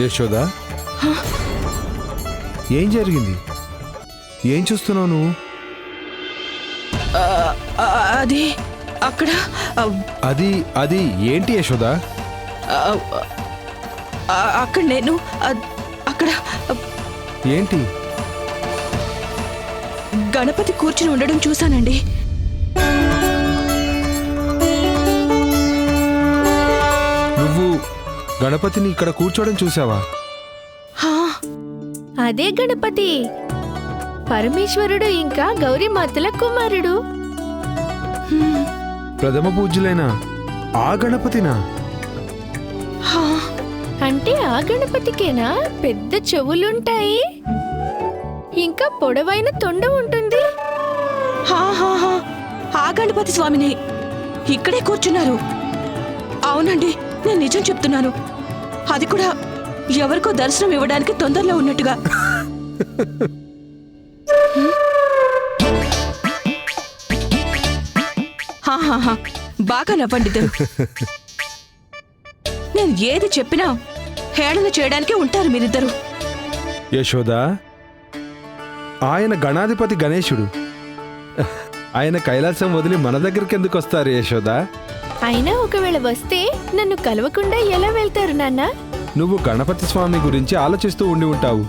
యశోదా? ఏం జరిగింది? ఏం చూస్తున్నావు నువ్వు? అది అక్కడ అది అది ఏంటి యశోదా? అక్కడ నేను అక్కడ ఏంటి? గణపతి కూర్చుని ఉండడం చూశానండి. గణపతిని ఇక్కడ కూర్చోవడం చూసావా హా, అదే గణపతి. పరమేశ్వరుడు ఇంకా గౌరీమాతల కుమారుడు. ప్రథమ పూజ్యులైన ఆ గణపతినా? హా, అంటే ఆ గణపతికేనా పెద్ద చెవులుంటాయి? ఇంకా పొడవైన తొండ ఉంటుంది. హా, హా, హా. ఆ గణపతి స్వామిని ఇక్కడే కూర్చున్నారు. అవునండి నేను నిజం చెప్తున్నాను. అది కూడా ఎవరికో దర్శనం ఇవ్వడానికి తొందరలో ఉన్నట్టుగా. బాగా నవ్వండి ఇద్దరు నేను ఏది చెప్పినా హేళన చేయడానికే ఉంటారు మీరిద్దరు. యశోదా ఆయన గణాధిపతి గణేశుడు. ఆయన కైలాసం వదిలి మన దగ్గరికి ఎందుకు వస్తారు యశోదా? అయినా ఒకవేళ వస్తే నన్ను కలవకుండా ఎలా వెళ్తారు నాన్న? నువ్వు గణపతి స్వామి గురించి ఆలోచిస్తూ ఉండి ఉంటావు.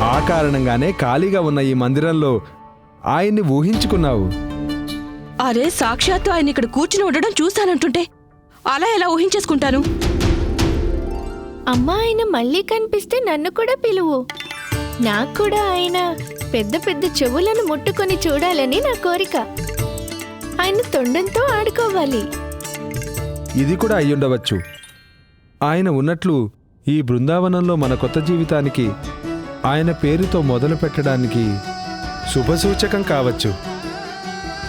ఆ కారణంగానే ఖాళీగా ఉన్న ఈ మందిరంలో ఆయన్ని ఊహించుకున్నావు. అరే సాక్షాత్తు ఆయన ఇక్కడ కూర్చుని ఉండడం చూశానంటుంటే. అలా ఎలా ఊహించేసుకుంటాను? అమ్మా ఆయన మళ్ళీ కనిపిస్తే నన్ను కూడా పిలువు. నాకు కూడా ఆయన పెద్ద పెద్ద చెవులను ముట్టుకొని చూడాలని నా కోరిక. ఆయన తొండంతో ఆడుకోవాలి. ఇది కూడా అయ్యుండవచ్చు. ఆయన ఉన్నట్లు ఈ బృందావనంలో మన కొత్త జీవితానికి ఆయన పేరుతో మొదలు పెట్టడానికి శుభసూచకం కావచ్చు.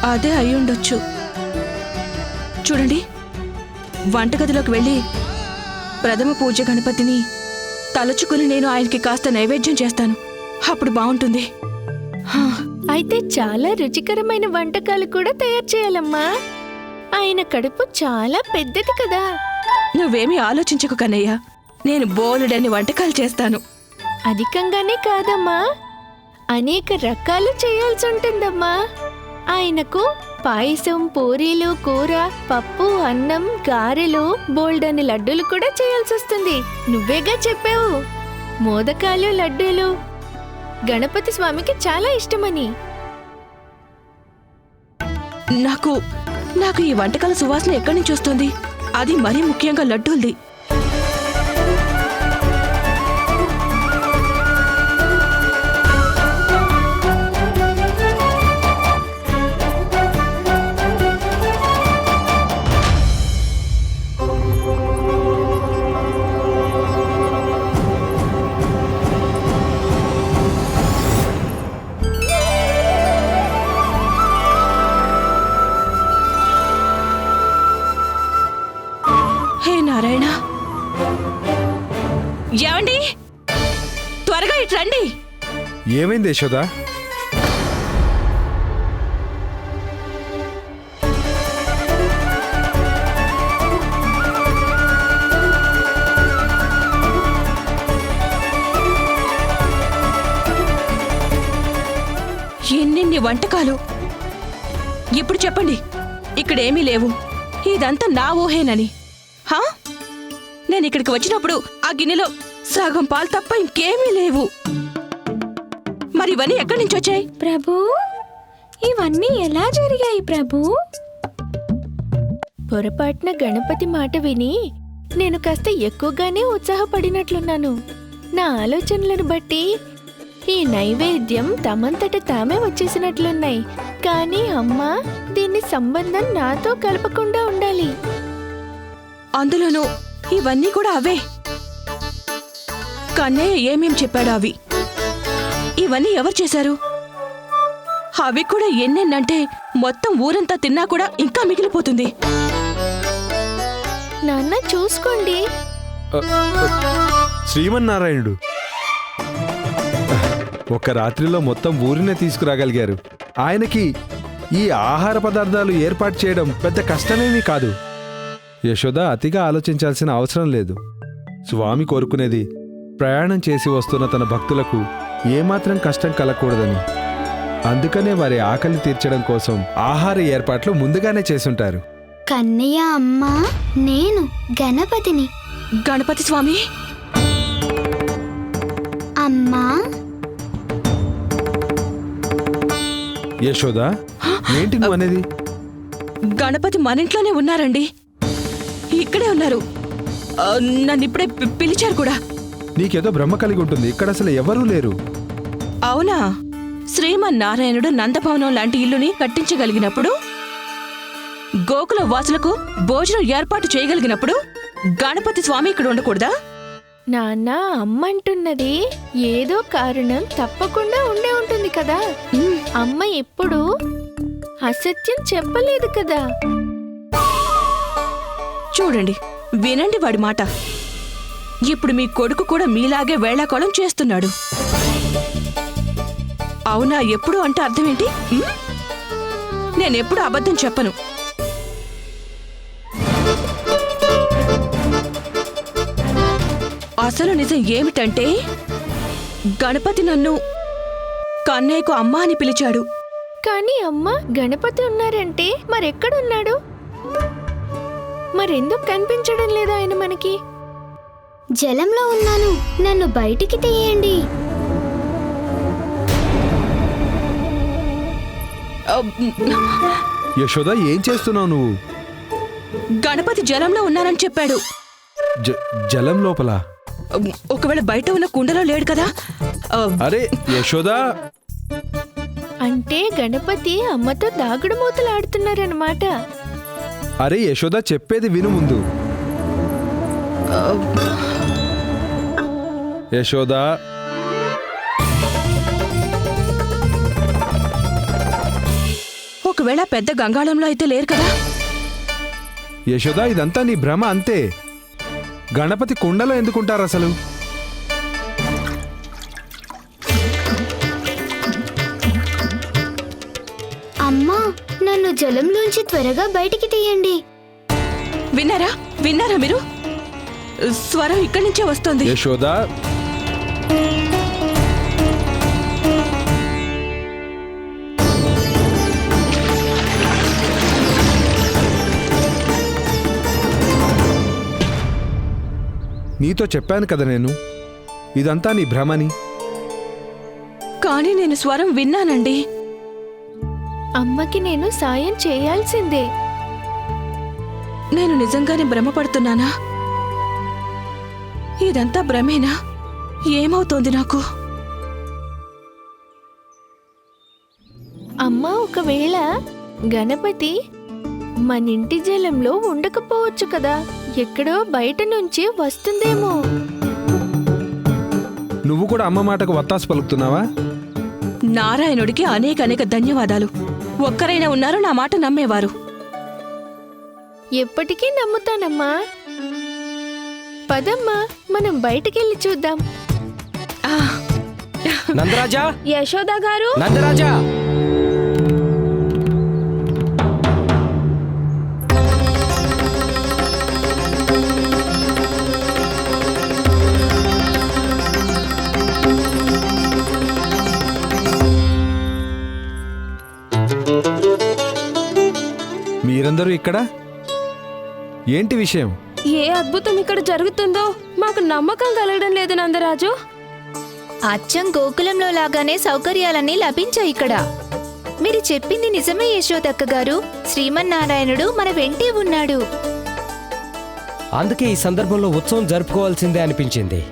అదే అయ్యుండొచ్చు. చూడండి వంటగదిలోకి వెళ్ళి ప్రథమ పూజ గణపతిని తలుచుకుని నేను ఆయనకి కాస్త నైవేద్యం చేస్తాను. అప్పుడు బాగుంటుంది. హా, అయితే చాలా రుచికరమైన వంటకాలు కూడా తయారు చేయాలమ్మా. ఆయన కడుపు చాలా పెద్దది కదా. నువ్వేమీ ఆలోచించకు కన్నయ్య. నేను బోలెడన్ని వంటకాలు చేస్తాను. అధికంగానే కాదమ్మా. అనేక రకాలు చేయాల్సి ఉంటుందమ్మా. ఆయనకు పాయసం పూరీలు కూర పప్పు అన్నం గారెలు బోల్డని లడ్డూలు కూడా చేయాల్సి వస్తుంది. నువ్వేగా చెప్పావు. మోదకాలు లడ్డూలు. గణపతి స్వామికి చాలా ఇష్టమని. నాకు నాకు ఈ వంటకాల సువాసన ఎక్కడి నుంచి వస్తుంది? అది మరీ ముఖ్యంగా లడ్డూల్ది. ఏమైంది ఎన్నెన్ని వంటకాలు? ఇప్పుడు చెప్పండి. ఇక్కడేమీ లేవు. ఇదంతా నా ఊహేనని. హా? నేను ఇక్కడికి వచ్చినప్పుడు ఆ గిన్నెలో సగం పాలు తప్ప ఇంకేమీ లేవు. మరి ఇవన్నీ ఎక్కడి నుంచి వచ్చాయి? ప్రభు ఇవన్నీ ఎలా జరిగాయి ప్రభు? పొరపాటున గణపతి మాట విని నేను కాస్త ఎక్కువగానే ఉత్సాహపడినట్లున్నాను. నా ఆలోచనలను బట్టి ఈ నైవేద్యం తమంతట తామే వచ్చేసినట్లున్నాయి. కానీ అమ్మా దీన్ని సంబంధం నాతో కలపకుండా ఉండాలి. అందులోనూ ఇవన్నీ కూడా అవే. కన్నయ్య ఏమేం చెప్పాడు అవి. ఇవన్నీ ఎవరు చేశారు? అవి కూడా ఎన్నెన్నంటే మొత్తం ఊరంతా తిన్నా కూడా ఇంకా మిగిలిపోతుంది. నాన్న చూసుకోండి. శ్రీమన్నారాయణుడు. ఒక రాత్రిలో మొత్తం ఊరినే తీసుకురాగలిగారు. ఆయనకి ఈ ఆహార పదార్థాలు ఏర్పాటు చేయడం పెద్ద కష్టమేమీ కాదు. యశోద అతిగా ఆలోచించాల్సిన అవసరం లేదు. స్వామి కోరుకునేది ప్రయాణం చేసి వస్తున్న తన భక్తులకు ఏమాత్రం కష్టం కలగకూడదని. అందుకనే వారి ఆకలి తీర్చడం కోసం ఆహార ఏర్పాట్లు ముందుగానే చేసుంటారు. కన్నయ్య అమ్మ నేను గణపతిని. గణపతి స్వామి! అమ్మా! యశోదా ఏంటి నువ్వు అనేది? గణపతి మన ఇంట్లోనే ఉన్నారండి. ఇక్కడే ఉన్నారు. నన్ను ఇప్పుడే పిలిచారు కూడా. నీకేదో భ్రమ కలిగి ఉంటుంది. ఇక్కడ అసలు ఎవరూ లేరు. అవునా? శ్రీమన్నారాయణుడు నందభవనం లాంటి ఇల్లుని కట్టించగలిగినప్పుడు? గోకుల వాసులకు భోజనం ఏర్పాటు చేయగలిగినప్పుడు గణపతి స్వామి ఇక్కడ ఉండకూడదా? నాన్న అమ్మ అంటున్నది ఏదో కారణం తప్పకుండా ఉండే ఉంటుంది కదా. అమ్మ ఎప్పుడు అసత్యం చెప్పలేదు కదా. చూడండి వినండి వాడి మాట. ఇప్పుడు మీ కొడుకు కూడా మీలాగే వేళాకోళం చేస్తున్నాడు. అవునా ఎప్పుడు అంటే అర్థం ఏంటి ఉమ్? నేనెప్పుడు అబద్ధం చెప్పను. అసలు నిజం ఏమిటంటే గణపతి నన్ను కన్నయ్యకు అమ్మ అని పిలిచాడు. కానీ అమ్మ గణపతి ఉన్నారంటే మరెక్కడున్నాడు? మరెందుకు కనిపించడం లేదు ఆయన మనకి? జలంలో ఉన్నాను. నన్ను బయటికి తీయండి. యశోద ఏం చేస్తున్నావు నువ్వు? గణపతి జలంలో ఉన్నానని చెప్పాడు. జ- జలం లోపల? ఒకవేళ బయట ఉన్న కుండలో లేడు కదా? అరే యశోదా! అంటే గణపతి అమ్మతో దాగుడు మూతలు ఆడుతున్నారన్నమాట అరే యశోద చెప్పేది విను ముందు. యశోదా! ఒకవేళ పెద్ద గంగాళంలో అయితే లేరు కదా? యశోద ఇదంతా నీ భ్రమ అంతే. గణపతి కుండలో ఎందుకుంటారు అసలు? అమ్మా నన్ను జలంలోంచి త్వరగా బయటికి తీయండి. విన్నారా? విన్నారా మీరు? స్వరం ఇక్కడి నుంచే వస్తుంది. యశోద నీతో చెప్పాను కదా నేను. ఇదంతా నీ భ్రమని. కానీ నేను స్వరం విన్నానండి. అమ్మకి నేను సాయం చేయాల్సిందే. నేను నిజంగానే భ్రమపడుతున్నానా? ఇదంతా భ్రమేనా? ఏమవుతోంది నాకు? అమ్మ ఒకవేళ గణపతి మన ఇంటి జలంలో ఉండకపోవచ్చు కదా. ఎక్కడో బయట నుంచి వస్తుందేమో. నువ్వు కూడా అమ్మ మాటకు వత్తాసు పలుకుతున్నావా? నారాయణుడికి అనేక అనేక ధన్యవాదాలు. ఒక్కరైనా ఉన్నారు నా మాట నమ్మేవారు. ఎప్పటికీ నమ్ముతానమ్మా. పదమ్మా మనం బయటికెళ్ళి చూద్దాం. నందరాజా? యశోద గారు? నందరాజా? మీరందరూ ఇక్కడ? ఏంటి విషయం? ఏ అద్భుతం ఇక్కడ జరుగుతుందో మాకు నమ్మకం కలగడం లేదు నందరాజు. అచ్చం గోకులంలో లాగానే సౌకర్యాలన్నీ లభించాయి ఇక్కడ. మీరు చెప్పింది నిజమే యశోదక్క గారు. శ్రీమన్నారాయణుడు మన వెంటే ఉన్నాడు. అందుకే ఈ సందర్భంలో ఉత్సవం జరుపుకోవాల్సిందే అనిపించింది.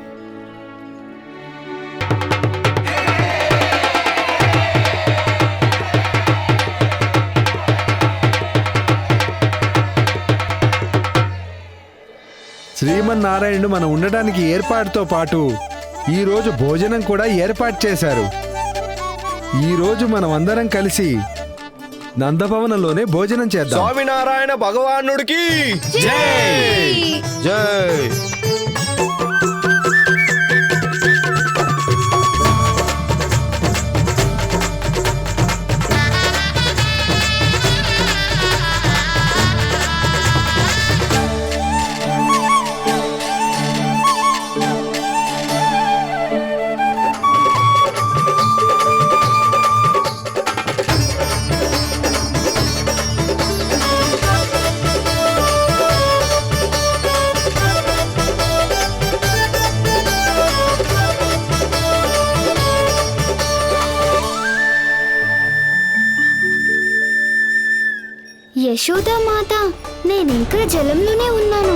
శ్రీమన్నారాయణుడు మనం ఉండడానికి ఏర్పాటుతో పాటు ఈ రోజు భోజనం కూడా ఏర్పాటు చేశారు. ఈ రోజు మనం అందరం కలిసి నందభవనంలోనే భోజనం చేద్దాం. స్వామినారాయణ భగవానుడికి జై! జై! నేనింకా జలంలోనే ఉన్నాను.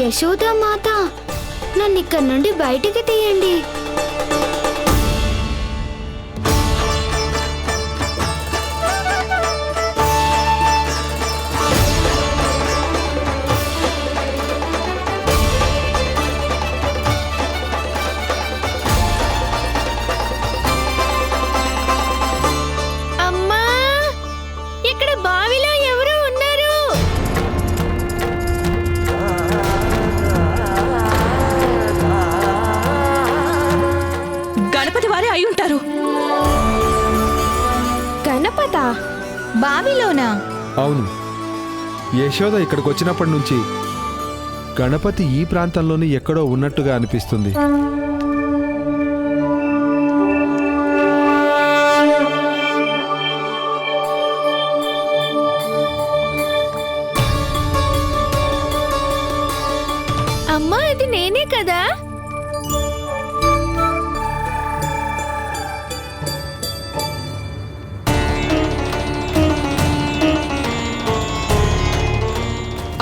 యశోదా మాత నన్ను ఇక్కడి నుండి బయటికి తీయండి. బావిలోనా అవును. యశోద ఇక్కడికి వచ్చినప్పటి నుంచి గణపతి ఈ ప్రాంతంలోనే ఎక్కడో ఉన్నట్టుగా అనిపిస్తుంది.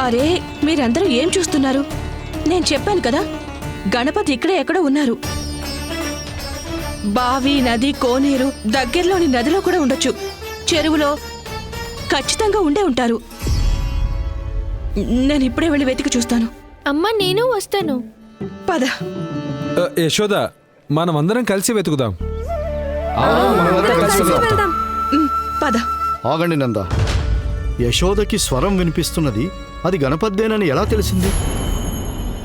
అరే మీరందరూ ఏం చూస్తున్నారు? నేను చెప్పాను కదా గణపతి ఇక్కడే ఎక్కడో ఉన్నారు. బావి నది కోనేరు దగ్గరలోని నదిలో కూడా ఉండొచ్చు. చెరువులో ఖచ్చితంగా ఉండే ఉంటారు. నేను ఇప్పుడే వెళ్ళి వెతికి చూస్తాను. అమ్మా నేను వస్తాను. పద. యశోద మనమందరం కలిసి వెతుకుదాం. పద. ఆగండి నంద. యశోదకి స్వరం వినిపిస్తున్నది అది గణపద్దేనని ఎలా తెలిసింది?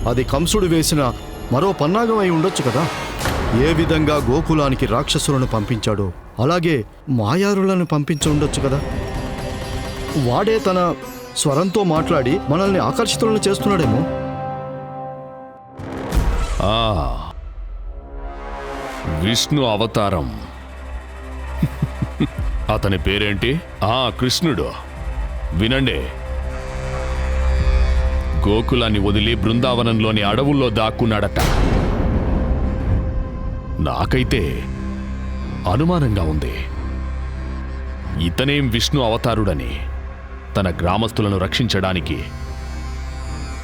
అది కంసుడు వేసిన మరో పన్నాగం అయి ఉండొచ్చు కదా. ఏ విధంగా గోకులానికి రాక్షసులను పంపించాడో అలాగే మాయారులను పంపించి ఉండొచ్చు కదా. వాడే తన స్వరంతో మాట్లాడి మనల్ని ఆకర్షితులను చేస్తున్నాడేమో. ఆ విష్ణు అవతారం. అతని పేరేంటి? ఆ కృష్ణుడు. వినండి గోకులాన్ని వదిలి బృందావనంలోని అడవుల్లో దాక్కున్నాడట. నాకైతే అనుమానంగా ఉంది. ఇతనేం విష్ణు అవతారుడని తన గ్రామస్తులను రక్షించడానికి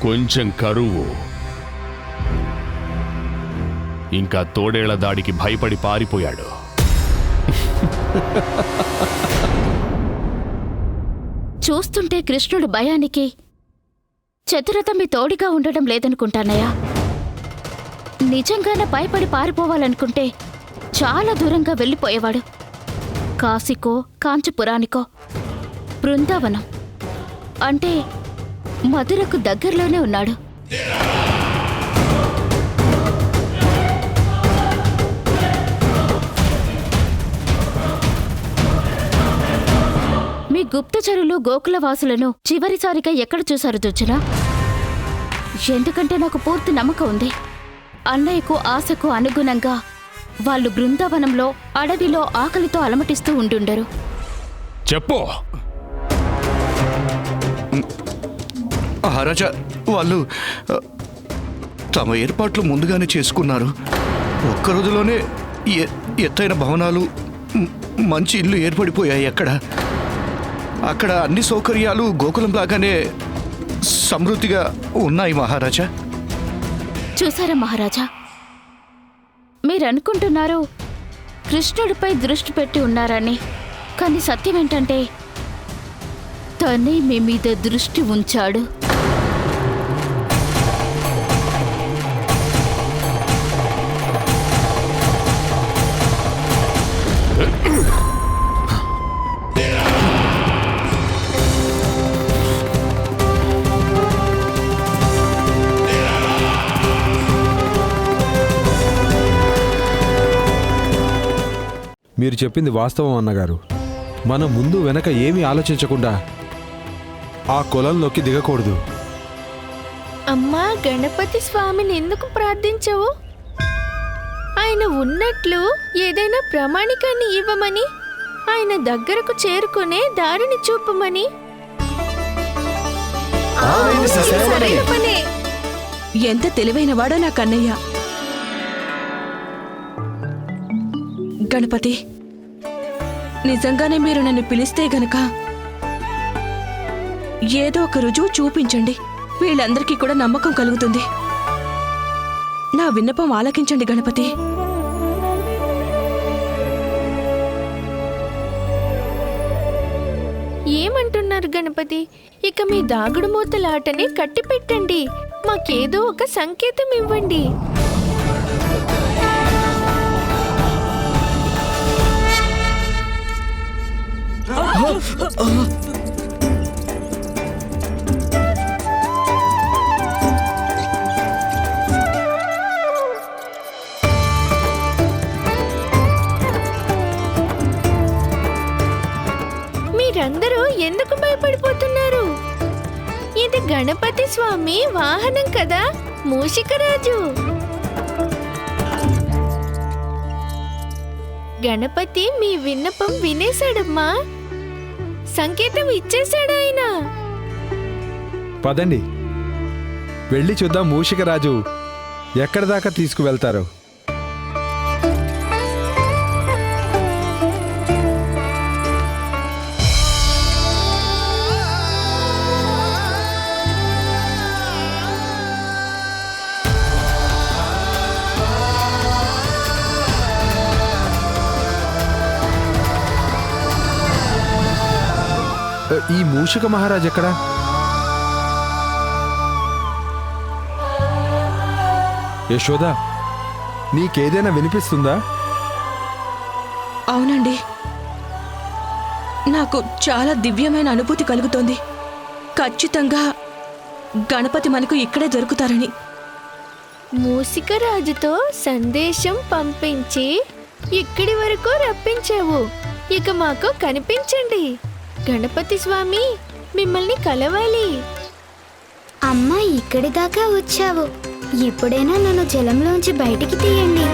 కొంచెం కరువు. ఇంకా తోడేళ్ళ దాడికి భయపడి పారిపోయాడు. చూస్తుంటే కృష్ణుడు భయానికి చతురత మీ తోడిగా ఉండడం లేదనుకుంటానయ్యా. నిజంగానే భయపడి పారిపోవాలనుకుంటే చాలా దూరంగా వెళ్ళిపోయేవాడు. కాశీకో కాంచీపురానికో బృందావనం. అంటే మధురకు దగ్గరలోనే ఉన్నాడు. మీ గుప్తచరులు గోకులవాసులను చివరిసారిగా ఎక్కడ చూశారు దుర్జన? ఎందుకంటే నాకు పూర్తి నమ్మకం ఉంది. అన్నయ్యకు ఆశకు అనుగుణంగా వాళ్ళు బృందావనంలో అడవిలో ఆకలితో అలమటిస్తూ ఉండుండరు. చెప్పు. మహారాజా వాళ్ళు తమ ఏర్పాట్లు ముందుగానే చేసుకున్నారు. ఒక్క రోజులోనే ఎత్తైన భవనాలు మంచి ఇల్లు ఏర్పడిపోయాయి అక్కడ. అక్కడ అన్ని సౌకర్యాలు గోకులం లాగానే సమృద్ధిగా ఉన్నాయి మహారాజా. చూసారా మహారాజా? మీరనుకుంటున్నారు కృష్ణుడిపై దృష్టి పెట్టి ఉన్నారని. కానీ సత్యం ఏంటంటే తనే మీ మీద దృష్టి ఉంచాడు. మీరు చెప్పింది వాస్తవం అన్నగారు. మనం ముందు వెనక ఏమీ ఆలోచించకుండా ఆ కొలంలోకి దిగకూడదు. అమ్మా గణపతి స్వామిని ఎందుకు ప్రార్థించవు? ఆయన ఉన్నట్లు ఏదైనా ప్రామాణికాన్ని ఇవ్వమని ఆయన దగ్గరకు చేరుకునే దారిని చూపమని. ఎంత తెలివైన వాడో నా కన్నయ్య? గణపతి నిజంగానే మీరు నన్ను పిలిస్తే గనక ఏదో ఒక రుజువు చూపించండి. వీళ్ళందరికీ కూడా నమ్మకం కలుగుతుంది. నా విన్నపం ఆలకించండి గణపతి. ఏమంటున్నారు గణపతి? ఇక మీ దాగుడు మూతలాటని కట్టిపెట్టండి. మాకేదో ఒక సంకేతం ఇవ్వండి. మీరందరూ ఎందుకు భయపడిపోతున్నారు? ఇది గణపతి స్వామి వాహనం కదా మూషికరాజు గణపతి మీ విన్నపం వినేశాడమ్మా. సంకేతం ఇచ్చేశాడు ఆయన. పదండి. వెళ్ళి చూద్దాం మూషిక రాజు ఎక్కడి దాకా తీసుకువెళ్తారో. మూషిక మహారాజ్ ఎక్కడా? యశోద నీకేదైనా వినిపిస్తుందా? అవునండి. నాకు చాలా దివ్యమైన అనుభూతి కలుగుతోంది. ఖచ్చితంగా గణపతి మనకు ఇక్కడే దొరుకుతారని. మూసికరాజుతో సందేశం పంపించి ఇక్కడి వరకు రప్పించావు. ఇక మాకు కనిపించండి. గణపతి స్వామి మిమ్మల్ని కలవాలి. అమ్మా ఇక్కడి దాకా వచ్చావు. ఎప్పుడైనా నన్ను జలంలోంచి బయటికి తీయండి.